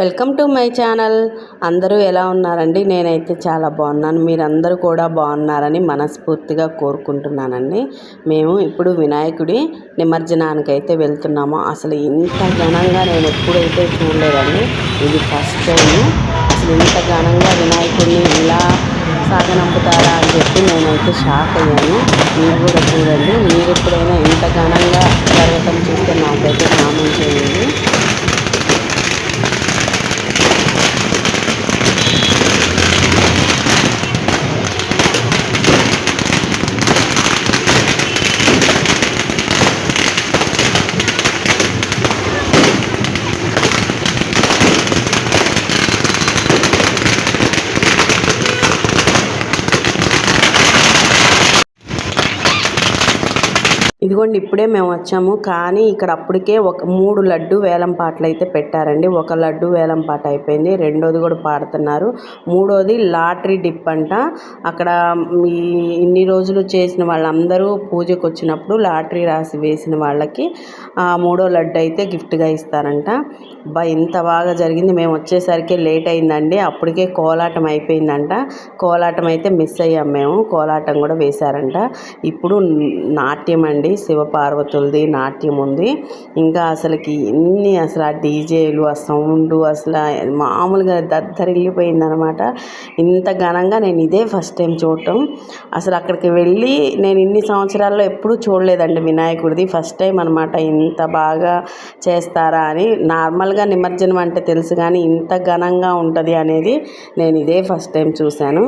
Welcome to my channel. అందరూ ఎలా ఉన్నారండి? నేనైతే చాలా బాగున్నాను. మీరందరూ కూడా బాగున్నారని మనస్ఫూర్తిగా కోరుకుంటున్నానండి. మేము ఇప్పుడు వినాయకుడి నిమజ్జనానికి అయితే వెళ్తున్నాము. అసలు ఇంత ఘనంగా నేను ఎప్పుడైతే చూడలేదండి. ఇది ఫస్ట్ టైం అసలు ఇంత ఘనంగా వినాయకుడిని ఇలా సాగనంపుతారా అని చెప్పి నేనైతే షాక్ అయ్యాను. మీరు కూడా చూడండి. మీరు ఎప్పుడైనా ఇంత ఘనంగా జరగటం చూస్తే నాకైతే కామెంట్ చేయండి. ఇదిగోండి ఇప్పుడే మేము వచ్చాము. కానీ ఇక్కడ అప్పటికే ఒక మూడు లడ్డు వేలం పాటలు అయితే పెట్టారండి. ఒక లడ్డు వేలం పాట అయిపోయింది. రెండోది కూడా పాడుతున్నారు. మూడోది లాటరీ డిప్ అంట. అక్కడ ఈ ఇన్ని రోజులు చేసిన వాళ్ళందరూ పూజకు వచ్చినప్పుడు లాటరీ రాసి వేసిన వాళ్ళకి ఆ మూడో లడ్డు అయితే గిఫ్ట్గా ఇస్తారంట. బా ఇంత బాగా జరిగింది. మేము వచ్చేసరికి లేట్ అయిందండి. అప్పటికే కోలాటం అయిపోయిందంట. కోలాటం అయితే మిస్ అయ్యాం మేము. కోలాటం కూడా వేశారంట. ఇప్పుడు నాట్యం అండి. శివపార్వతులది నాట్యం ఉంది. ఇంకా అసలుకి ఎన్ని అసలు ఆ డీజేలు ఆ సౌండ్ అసలు మామూలుగా దద్దరిల్లిపోయింది అనమాట ఇంత ఘనంగా నేను ఇదే ఫస్ట్ టైం చూడటం. అసలు అక్కడికి వెళ్ళి నేను ఇన్ని సంవత్సరాల్లో ఎప్పుడూ చూడలేదండి వినాయకుడిది. ఫస్ట్ టైం అనమాట ఇంత బాగా చేస్తారా అని. నార్మల్ నార్మల్గా నిమజ్జనం అంటే తెలుసు కానీ ఇంత ఘనంగా ఉంటుంది అనేది నేను ఇదే ఫస్ట్ టైం చూశాను.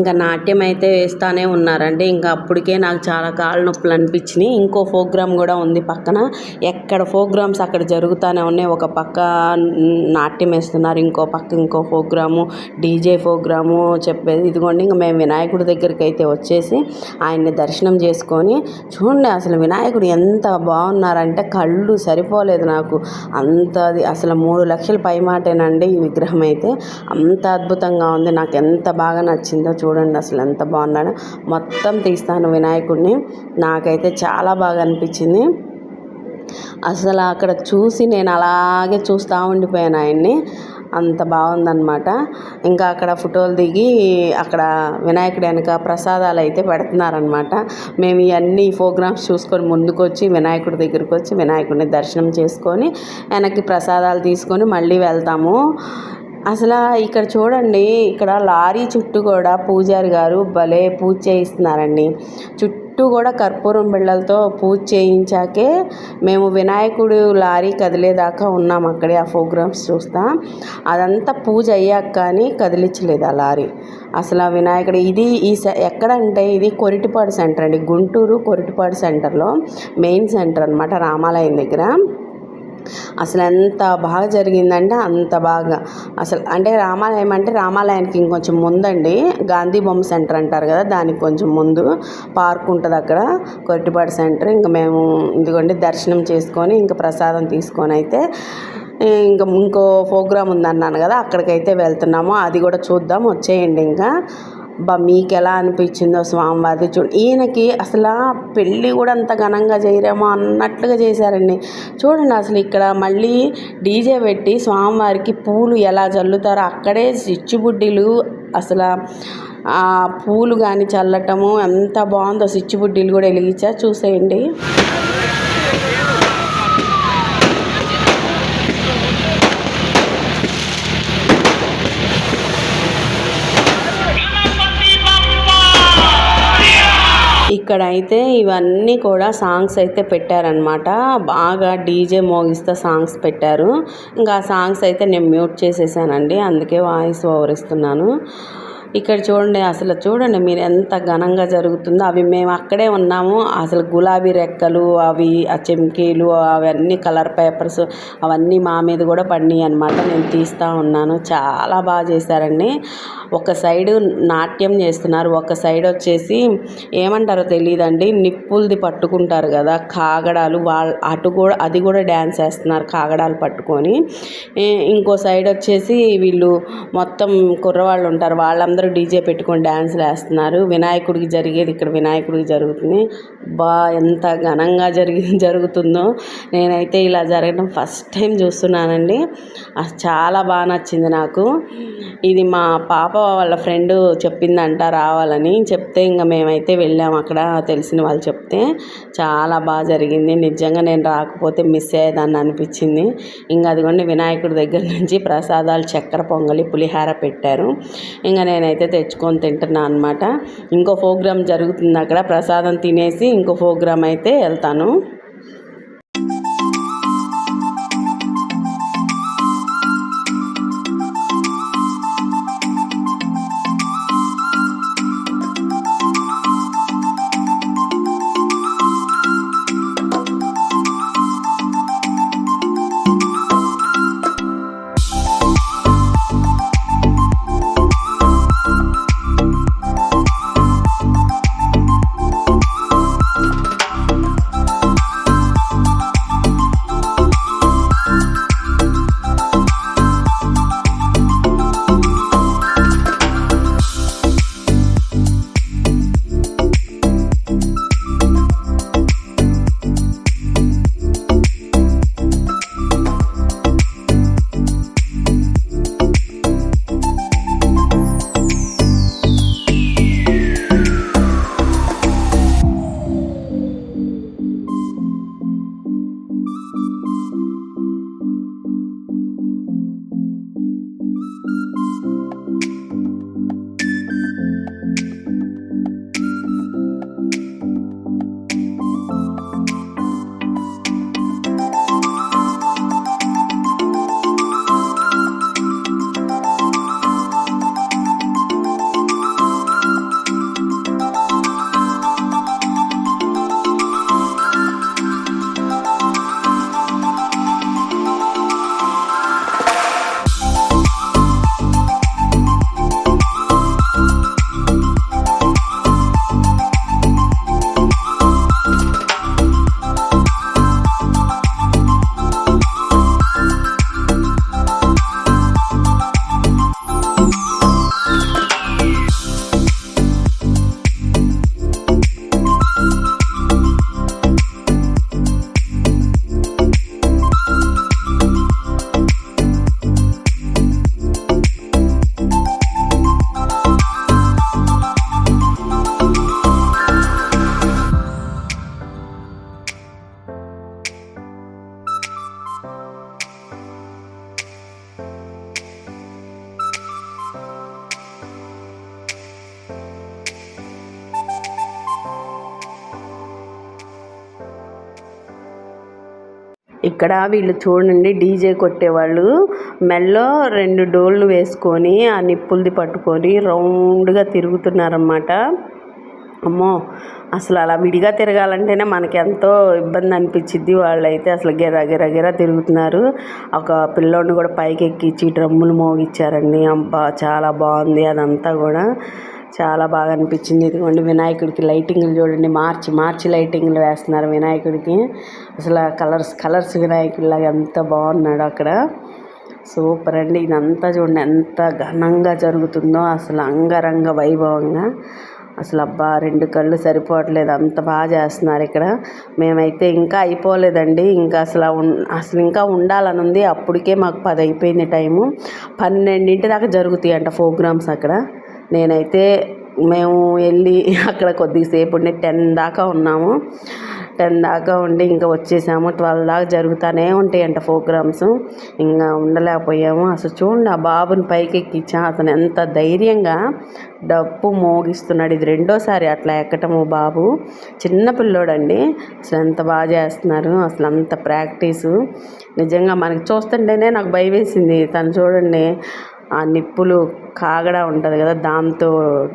ఇంకా నాట్యం అయితే వేస్తానే ఉన్నారండి. ఇంకా అప్పటికే నాకు చాలా కాళ్ళ నొప్పులు అనిపించినాయి. ఇంకో ప్రోగ్రామ్ కూడా ఉంది పక్కన. ఎక్కడ ప్రోగ్రామ్స్ అక్కడ జరుగుతూనే ఉన్నాయి. ఒక పక్క నాట్యం వేస్తున్నారు. ఇంకో పక్క ఇంకో ప్రోగ్రాము డీజే ప్రోగ్రాము చెప్పేది. ఇదిగోండి ఇంకా మేము వినాయకుడి దగ్గరికి అయితే వచ్చేసి ఆయన్ని దర్శనం చేసుకొని చూడండి అసలు వినాయకుడు ఎంత బాగున్నారంటే కళ్ళు సరిపోలేదు నాకు. అంత అది అసలు మూడు లక్షల పైమాటేనండి ఈ విగ్రహం అయితే. అంత అద్భుతంగా ఉంది. నాకు ఎంత బాగా నచ్చిందో చూడండి. అసలు ఎంత బాగున్నాడో. మొత్తం తీస్తాను వినాయకుడిని. నాకైతే చాలా బాగా అనిపించింది. అసలు అక్కడ చూసి నేను అలాగే చూస్తూ ఉండిపోయాను ఆయన్ని. అంత బాగుందన్నమాట. ఇంకా అక్కడ ఫోటోలు దిగి అక్కడ వినాయకుడి వెనక ప్రసాదాలు అయితే పెడుతున్నారనమాట మేము ఇవన్నీ ప్రోగ్రామ్స్ చూసుకొని ముందుకొచ్చి వినాయకుడి దగ్గరికి వచ్చి వినాయకుడిని దర్శనం చేసుకొని వెనక్కి ప్రసాదాలు తీసుకొని మళ్ళీ వెళ్తాము. అసలు ఇక్కడ చూడండి ఇక్కడ లారీ చుట్టూ కూడా పూజారి గారు భలే పూజ చేయిస్తున్నారండి. చుట్టూ కూడా కర్పూరం బిళ్ళలతో పూజ చేయించాకే మేము వినాయకుడు లారీ కదిలేదాకా ఉన్నాం అక్కడే ఆ ప్రోగ్రామ్స్ చూస్తా. అదంతా పూజ అయ్యాక కానీ కదిలించలేదు ఆ లారీ. అసలు ఆ వినాయకుడు ఇది ఈ సె ఎక్కడంటే ఇది కొరిటిపాడు సెంటర్ అండి. గుంటూరు కొరిటిపాడు సెంటర్లో మెయిన్ సెంటర్ అనమాట రామాలయం దగ్గర. అసలు ఎంత బాగా జరిగిందంటే అంత బాగా. అసలు అంటే రామాలయం అంటే రామాలయానికి ఇంకొంచెం ముందండి. గాంధీ బొమ్మ సెంటర్ అంటారు కదా దానికి కొంచెం ముందు పార్క్ ఉంటుంది అక్కడ కొట్టిపాడు సెంటర్. ఇంకా మేము ఇదిగోండి దర్శనం చేసుకొని ఇంకా ప్రసాదం తీసుకొని అయితే ఇంకా ఇంకో ప్రోగ్రామ్ ఉందన్నాను కదా అక్కడికైతే వెళ్తున్నాము. అది కూడా చూద్దాం వచ్చేయండి ఇంకా. బా మీకు ఎలా అనిపించిందో స్వామివారిది చూడండి ఈయనకి అసలు పెళ్ళి కూడా అంత ఘనంగా చేయరేమో అన్నట్లుగా చేశారండి. చూడండి అసలు ఇక్కడ మళ్ళీ డీజే పెట్టి స్వామివారికి పూలు ఎలా చల్లుతారో అక్కడే చిచ్చుబుడ్డిలు అసలు ఆ పూలు కానీ చల్లటము ఎంత బాగుందో చిచ్చుబుడ్డిలు కూడా వెలిగించా చూసేయండి. ఇక్కడ అయితే ఇవన్నీ కూడా సాంగ్స్ అయితే పెట్టారనమాట బాగా డీజే మోగిస్తే సాంగ్స్ పెట్టారు. ఇంకా ఆ సాంగ్స్ అయితే నేను మ్యూట్ చేసేసానండి. అందుకే వాయిస్ ఓవర్ ఇస్తున్నాను. ఇక్కడ చూడండి అసలు చూడండి మీరు ఎంత ఘనంగా జరుగుతుందో. అవి మేము అక్కడే ఉన్నాము. అసలు గులాబీ రెక్కలు అవి ఆ చెంకీలు అవన్నీ కలర్ పేపర్స్ అవన్నీ మా మీద కూడా పడినాయి అనమాట నేను తీస్తూ ఉన్నాను. చాలా బాగా చేశారండి. ఒక సైడు నాట్యం చేస్తున్నారు. ఒక సైడ్ వచ్చేసి ఏమంటారో తెలియదండి నిప్పులది పట్టుకుంటారు కదా కాగడాలు. వాళ్ళ అటు కూడా అది కూడా డ్యాన్స్ వేస్తున్నారు కాగడాలు పట్టుకొని. ఇంకో సైడ్ వచ్చేసి వీళ్ళు మొత్తం కుర్రవాళ్ళు ఉంటారు. వాళ్ళందరూ అందరూ డీజే పెట్టుకొని డ్యాన్స్లు వేస్తున్నారు. వినాయకుడికి జరిగేది ఇక్కడ వినాయకుడికి జరుగుతుంది. బా ఎంత ఘనంగా జరిగి జరుగుతుందో. నేనైతే ఇలా జరగడం ఫస్ట్ టైం చూస్తున్నానండి. చాలా బాగా నచ్చింది నాకు. ఇది మా పాప వాళ్ళ ఫ్రెండ్ చెప్పిందంట రావాలని. చెప్తే ఇంకా మేమైతే వెళ్ళాము అక్కడ. తెలిసిన వాళ్ళు చెప్తే చాలా బాగా జరిగింది. నిజంగా నేను రాకపోతే మిస్ అయ్యేదాన్ని అనిపించింది. ఇంకా అదిగోండి వినాయకుడి దగ్గర నుంచి ప్రసాదాలు చక్కెర పొంగలి పులిహార పెట్టారు. ఇంకా నేను అయితే తెచ్చుకొని తింటున్నాను అనమాట ఇంకో ప్రోగ్రాం జరుగుతుంది అక్కడ. ప్రసాదం తినేసి ఇంకో ప్రోగ్రామ్ అయితే వెళ్తాను. ఇక్కడ వీళ్ళు చూడండి డీజే కొట్టేవాళ్ళు. మెల్లో రెండు డోళ్ళు వేసుకొని ఆ నిప్పులది పట్టుకొని రౌండ్గా తిరుగుతున్నారన్నమాట. అమ్మో! అసలు అలా విడిగా తిరగాలంటేనే మనకి ఎంతో ఇబ్బంది అనిపించిద్ది వాళ్ళైతే. అసలు గిరా గిరా గిరా తిరుగుతున్నారు. ఒక పిల్లోడిని కూడా పైకి ఎక్కించి డ్రమ్ములు మోగిచ్చారండి. అబ్బా! చాలా బాగుంది అదంతా కూడా. చాలా బాగా అనిపించింది. ఇదిగోండి వినాయకుడికి లైటింగ్లు చూడండి. మార్చి మార్చి లైటింగ్లు వేస్తున్నారు వినాయకుడికి. అసలు కలర్స్ కలర్స్ వినాయకుడిలాగా ఎంత బాగున్నాడు అక్కడ. సూపర్ అండి. ఇదంతా చూడండి ఎంత ఘనంగా జరుగుతుందో అసలు అంగరంగ వైభవంగా. అసలు అబ్బా రెండు కళ్ళు సరిపోవట్లేదు. అంత బాగా చేస్తున్నారు ఇక్కడ. మేమైతే ఇంకా అయిపోలేదండి. ఇంకా అసలు అసలు ఇంకా ఉండాలని ఉంది. అప్పటికే మాకు పది అయిపోయింది టైము. పన్నెండింటి దాకా జరుగుతాయి అంట ప్రోగ్రామ్స్ అక్కడ. నేనైతే మేము వెళ్ళి అక్కడ కొద్దిసేపు ఉండి టెన్ దాకా ఉన్నాము. టెన్ దాకా ఉండి ఇంకా వచ్చేసాము. ట్వెల్వ్ దాకా జరుగుతూనే ఉంటాయంట ప్రోగ్రామ్స్. ఇంకా ఉండలేకపోయాము. అసలు చూడండి ఆ బాబుని పైకి ఎక్కించా. అతను ఎంత ధైర్యంగా డప్పు మోగిస్తున్నాడు. ఇది రెండోసారి అట్లా ఎక్కటము బాబు. చిన్న పిల్లోడండి. అసలు ఎంత బాగా చేస్తున్నారు. అసలు అంత ప్రాక్టీసు. నిజంగా మనకి చూస్తుంటేనే నాకు భయం వేసింది తను చూడండి. ఆ నిప్పులు కాగడా ఉంటుంది కదా దాంతో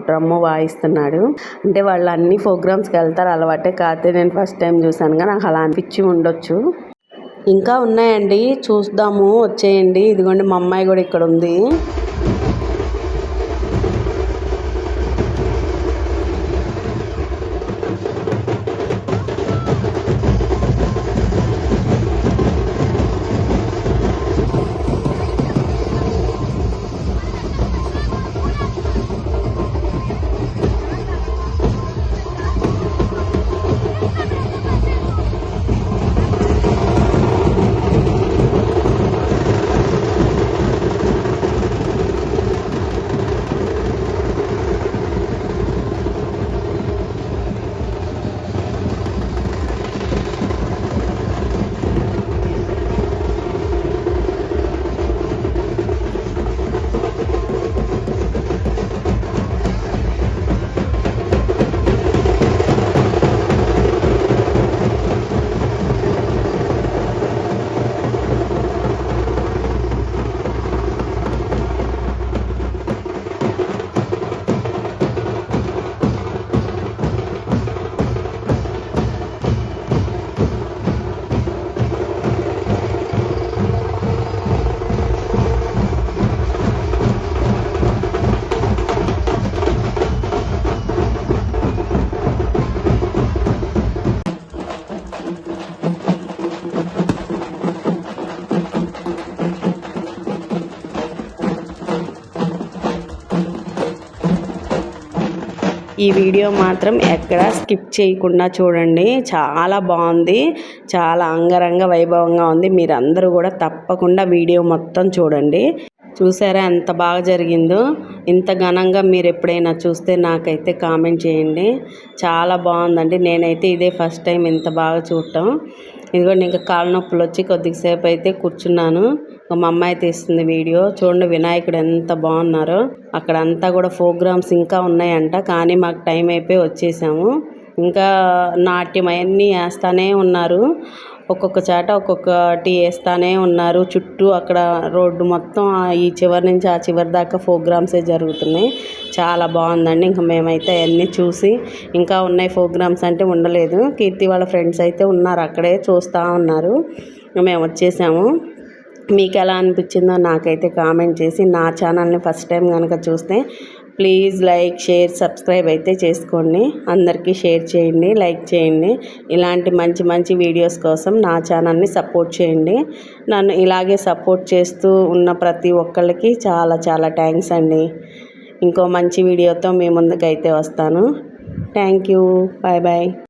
డ్రమ్ము వాయిస్తున్నాడు. అంటే వాళ్ళు అన్ని ప్రోగ్రామ్స్కి వెళ్తారు అలవాటే కాకపోతే నేను ఫస్ట్ టైం చూసానుగా కానీ నాకు అలా అనిపించి ఉండొచ్చు. ఇంకా ఉన్నాయండి చూద్దాము వచ్చేయండి. ఇదిగోండి మా అమ్మాయి కూడా ఇక్కడ ఉంది. ఈ వీడియో మాత్రం ఎక్కడ స్కిప్ చేయకుండా చూడండి. చాలా బాగుంది. చాలా అంగరంగ వైభవంగా ఉంది. మీరందరూ కూడా తప్పకుండా వీడియో మొత్తం చూడండి. చూసారా ఎంత బాగా జరిగిందో? ఇంత ఘనంగా మీరు ఎప్పుడైనా చూస్తే నాకైతే కామెంట్ చేయండి. చాలా బాగుందండి. నేనైతే ఇదే ఫస్ట్ టైం ఇంత బాగా చూడటం. ఇదిగోండి ఇంకా కాళ్ళ నొప్పులు వచ్చి కొద్దిసేపు అయితే కూర్చున్నాను. ఇంకా మా అమ్మాయి తీస్తుంది వీడియో. చూడండి వినాయకుడు ఎంత బాగున్నారో. అక్కడ అంతా కూడా ప్రోగ్రామ్స్ ఇంకా ఉన్నాయంట. కానీ మాకు టైం అయిపోయి వచ్చేసాము. ఇంకా నాట్యం అవన్నీ వేస్తానే ఉన్నారు. ఒక్కొక్క చాట ఒక్కొక్కటి వేస్తానే ఉన్నారు. చుట్టూ అక్కడ రోడ్డు మొత్తం ఈ చివరి నుంచి ఆ చివరి దాకా ప్రోగ్రామ్సే జరుగుతున్నాయి. చాలా బాగుందండి. ఇంకా మేమైతే అవన్నీ చూసి ఇంకా ఉన్నాయి ప్రోగ్రామ్స్ అంటే ఉండలేదు. కీర్తి వాళ్ళ ఫ్రెండ్స్ అయితే ఉన్నారు. అక్కడే చూస్తూ ఉన్నారు. మేము వచ్చేసాము. మీకు ఎలా అనిపించిందో నాకైతే కామెంట్ చేసి నా ఛానల్ని ఫస్ట్ టైం కనుక చూస్తే ప్లీజ్ లైక్ షేర్ సబ్స్క్రైబ్ అయితే చేసుకోండి. అందరికీ షేర్ చేయండి లైక్ చేయండి. ఇలాంటి మంచి మంచి వీడియోస్ కోసం నా ఛానల్ని సపోర్ట్ చేయండి. నన్ను ఇలాగే సపోర్ట్ చేస్తూ ఉన్న ప్రతి ఒక్కళ్ళకి చాలా చాలా థ్యాంక్స్ అండి. ఇంకో మంచి వీడియోతో మీ ముందుకైతే వస్తాను. Thank you. Bye bye.